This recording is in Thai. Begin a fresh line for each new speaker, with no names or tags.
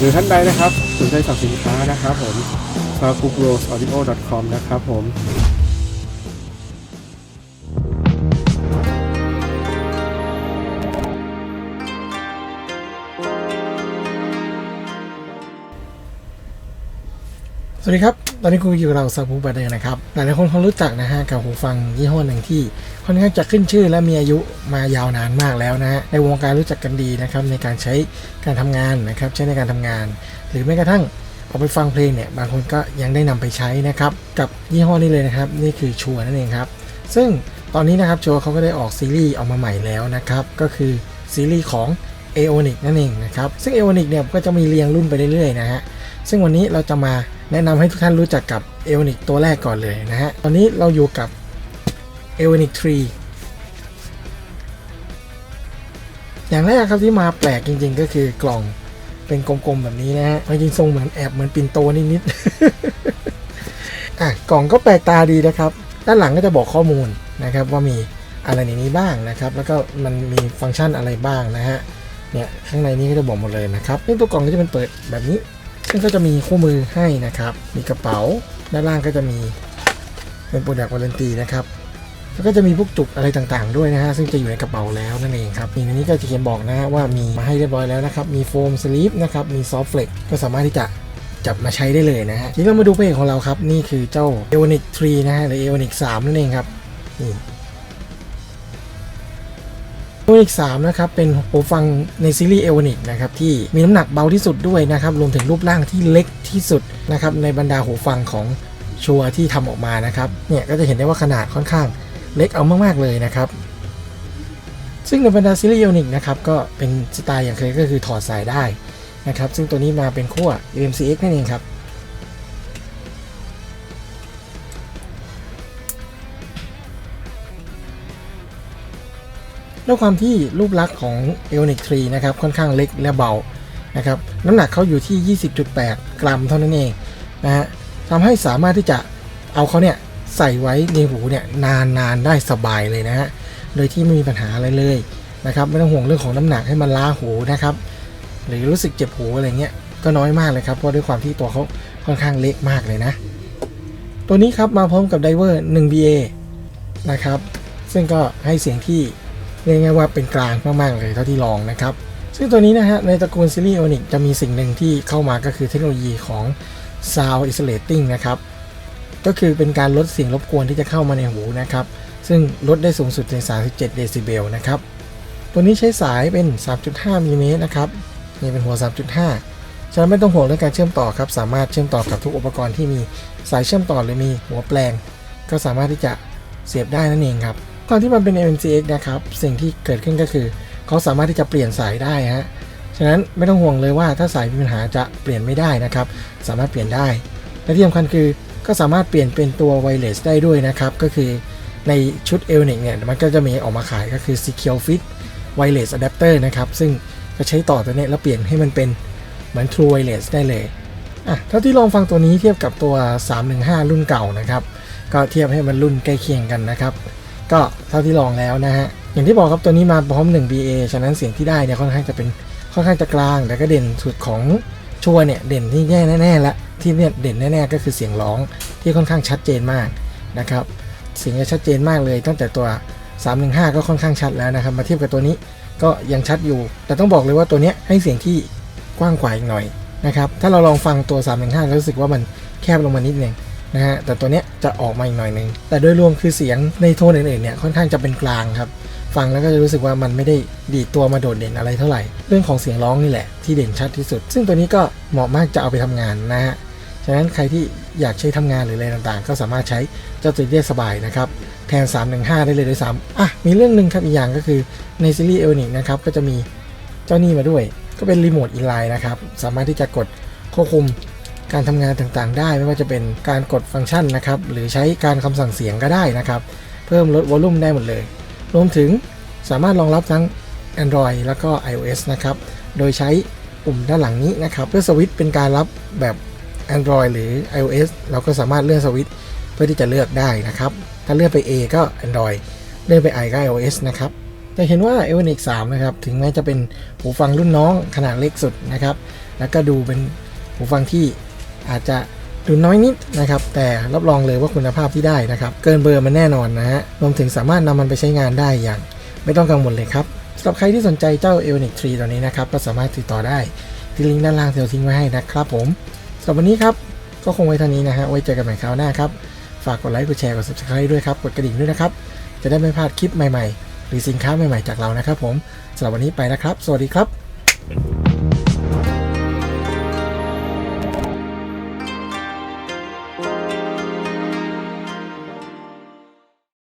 หรือท่านใดนะครับสนใจสั่งสินค้านะครับผม f a g u g r o s audio com นะครับผม
สวัสดีครับ ตอนนี้คุณอยู่กับเราซาบูบาเดอร์นะครับ หลายๆคนคงรู้จักนะฮะกับหูฟังยี่ห้อหนึ่งที่ค่อนข้างจะขึ้นชื่อและมีอายุมายาวนานมากแล้วนะฮะ ในวงการรู้จักกันดีนะครับในการใช้การทำงานนะครับใช้ในการทำงาน หรือแม้กระทั่งเอาไปฟังเพลงเนี่ยบางคนก็ยังได้นำไปใช้นะครับกับยี่ห้อนี้เลยนะครับนี่คือชัวนั่นเองครับ ซึ่งตอนนี้นะครับชัวเขาก็ได้ออกซีรีส์ออกมาใหม่แล้วนะครับก็คือซีรีส์ของ a o n i c นั่นเองนะครับซึ่ง a o n i c เนี่ยก็จะมีเรียงรุ่นไปเรื่อยๆนะฮะซึ่งวันนี้เราจะมา แนะนำให้ทุกท่านรู้จักกับ e o n i c ตัวแรกก่อนเลยนะฮะ ตอนนี้เราอยู่กับ e o n i c 3อย่างแรกครับที่มาแปลกจริงๆ ก็คือกล่องเป็นกลมๆแบบนี้นะฮะจริงทรงเหมือนแอบเหมือนปินโตนิดๆ อะกล่องก็แปลกตาดีนะครับ ด้านหลังก็จะบอกข้อมูลนะครับว่ามีอะไรในนี้บ้างนะครับ แล้วก็มันมีฟังก์ชันอะไรบ้างนะฮะ เนี่ยข้างในนี้ก็จะบอกหมดเลยนะครับซึ่งตัวกล่องก็จะเป็นเปิดแบบนี้ ซึ่งก็จะมีคู่มือให้นะครับ มีกระเป๋า ด้านล่างก็จะมีเป็นโปรดักต์วารันตีนะครับ แล้วก็จะมีพวกจุกอะไรต่างๆ ด้วยนะฮะ ซึ่งจะอยู่ในกระเป๋าแล้วนั่นเองครับนี่ในนี้ก็จะเขียนบอกนะฮะว่ามีมาให้เรียบร้อยแล้วนะครับ มีโฟมสลีปนะครับ มีซอฟต์เฟลกก็สามารถที่จะจับมาใช้ได้เลยนะฮะทีนี้เรามาดูเพลงของเราครับ นี่คือเจ้า e o n i c 3นะฮะหรือ e o n i c 3นั่นเองครับนี่ เอวอนิก3นะครับเป็นหูฟังในซีรีส์เอวอนิกนะครับที่มีน้ำหนักเบาที่สุดด้วยนะครับรวมถึงรูปร่างที่เล็กที่สุดนะครับในบรรดาหูฟังของชัวร์ที่ทำออกมานะครับเนี่ยก็จะเห็นได้ว่าขนาดค่อนข้างเล็กเอามากๆเลยนะครับซึ่งในบรรดาซีรีส์เอวอนิกนะครับก็เป็นสไตล์อย่างเคยก็คือถอดสายได้นะครับซึ่งตัวนี้มาเป็นขั้ว UMCX นั่นเองครับ ด้วยความที่รูปลักษณ์ของ e o n i c 3นะครับค่อนข้างเล็กและเบานะครับน้ำหนักเขาอยู่ที่ 20.8 กรัมเท่านั้นเองนะฮะทำให้สามารถที่จะเอาเขาเนี่ยใส่ไว้ในหูเนี่ยนานๆได้สบายเลยนะฮะโดยที่ไม่มีปัญหาอะไรเลยนะครับไม่ต้องห่วงเรื่องของน้ำหนักให้มันล้าหูนะครับหรือรู้สึกเจ็บหูอะไรเงี้ยก็น้อยมากเลยครับเพราะด้วยความที่ตัวเขาค่อนข้างเล็กมากเลยนะ ตัวนี้ครับมาพร้อมกับไดเวอร์ 1BA นะครับซึ่งก็ให้เสียงที่ เรียกง่ายว่าเป็นกลางมากๆเลยเท่าที่ลองนะครับ ซึ่งตัวนี้นะฮะในตระกูลซีรีส์โอนิกจะมีสิ่งหนึ่งที่เข้ามาก็คือเทคโนโลยีของ Sound Isolating นะครับ ก็คือเป็นการลดเสียงรบกวนที่จะเข้ามาในหูนะครับ ซึ่งลดได้สูงสุดถึง 37 เดซิเบลนะครับ ตัวนี้ใช้สายเป็น 3.5มิลลิเมตรนะครับนี่เป็นหัว 3.5 ฉะนั้นไม่ต้องห่วงเรื่องการเชื่อมต่อครับ สามารถเชื่อมต่อกับทุกอุปกรณ์ที่มีสายเชื่อมต่อหรือมีหัวแปลง ก็สามารถที่จะเสียบได้นั่นเองครับ ตอนที่มันเป็น MCX นะครับ สิ่งที่เกิดขึ้นก็คือ เขาสามารถที่จะเปลี่ยนสายได้ฮะ ฉะนั้นไม่ต้องห่วงเลยว่าถ้าสายมีปัญหาจะเปลี่ยนไม่ได้นะครับ สามารถเปลี่ยนได้ และที่สำคัญคือก็สามารถเปลี่ยนเป็นตัวไวเลสได้ด้วยนะครับ ก็คือในชุด e l n i c เนี่ยมันก็จะมีออกมาขายก็คือ Secure Fit Wireless Adapter นะครับ ซึ่งจะใช้ต่อตัวนี้แล้วเปลี่ยนให้มันเป็นเหมือน True Wireless ได้เลยอะเท่าที่ลองฟังตัวนี้เทียบกับตัว 315 รุ่นเก่านะครับ ก็เทียบให้มันรุ่นใกล้เคียงกันนะครับ ก็เท่าที่ลองแล้วนะฮะ อย่างที่บอกครับตัวนี้มาพร้อม 1 BA ฉะนั้นเสียงที่ได้เนี่ยค่อนข้างจะเป็นค่อนข้างจะกลาง แต่ก็เด่นสุดของชัวร์เนี่ยเด่นที่แน่แน่และที่เนี่ยเด่นแน่ๆก็คือเสียงร้องที่ค่อนข้างชัดเจนมากนะครับเสียงจะชัดเจนมากเลย ตั้งแต่ตัว 315 ก็ค่อนข้างชัดแล้วนะครับ มาเทียบกับตัวนี้ก็ยังชัดอยู่ แต่ต้องบอกเลยว่าตัวนี้ให้เสียงที่กว้างกว่าอีกหน่อยนะครับถ้าเราลองฟังตัว 315 แล้วรู้สึกว่ามันแคบลงมานิดนึง นะฮะแต่ตัวเนี้ยจะออกมาอีกหน่อยหนึง แต่โดยรวมคือเสียงในโทนอื่นๆเนี่ยค่อนข้างจะเป็นกลางครับ ฟังแล้วก็จะรู้สึกว่ามันไม่ได้ดีตัวมาโดดเด่นอะไรเท่าไหร่ เรื่องของเสียงร้องนี่แหละที่เด่นชัดที่สุด ซึ่งตัวนี้ก็เหมาะมากจะเอาไปทำงานนะฮะฉะนั้นใครที่อยากใช้ทำงานหรืออะไรต่างๆ ก็สามารถใช้เจ้าตัวนี้ได้สบายนะครับแทน 315 ได้เลยด้วยซ้ำอะมีเรื่องหนึ่งครับอีกอย่างก็คือในซีรีส์เอลนิกนะครับก็จะมีเจ้านี่มาด้วย ก็เป็นรีโมทอินไลน์นะครับสามารถที่จะกดควบคุม การทำงานต่างๆ ได้ไม่ว่าจะเป็นการกดฟังก์ชันนะครับ หรือใช้การคำสั่งเสียงก็ได้นะครับ เพิ่มลดวอลลุ่มได้หมดเลย รวมถึงสามารถรองรับทั้ง Android แล้วก็ iOS นะครับ โดยใช้ปุ่มด้านหลังนี้นะครับ เพื่อสวิตช์เป็นการรับแบบ Android หรือ iOS เราก็สามารถเลื่อนสวิตช์เพื่อที่จะเลือกได้นะครับ ถ้าเลื่อนไป A ก็ Android เลื่อนไป I ก็ iOS นะครับจะเห็นว่า e v o n i c 3นะครับ ถึงแม้จะเป็นหูฟังรุ่นน้องขนาดเล็กสุดนะครับ แล้วก็ดูเป็นหูฟังที่ อาจจะดูน้อยนิดนะครับ แต่รับรองเลยว่าคุณภาพที่ได้นะครับ เกินเบอร์มันแน่นอนนะฮะรวมถึงสามารถนำมันไปใช้งานได้อย่าง ไม่ต้องกังวลเลยครับสำหรับใครที่สนใจเจ้า e o n i c 3 ตัวนี้นะครับ ก็สามารถติดต่อได้ที่ลิงก์ด้านล่างที่เราทิ้งไว้ให้นะครับผมสำหรับวันนี้ครับก็คงไว้เท่านี้นะฮะไว้เจอกันใหม่คราวหน้าครับฝากกดไลค์กดแชร์กด subscribe ด้วยครับกดกระดิ่งด้วยนะครับจะได้ไม่พลาดคลิปใหม่ๆ หรือสินค้าใหม่ๆจากเรานะครับ ผมสำหรับวันนี้ไปนะครับ สวัสดีครับ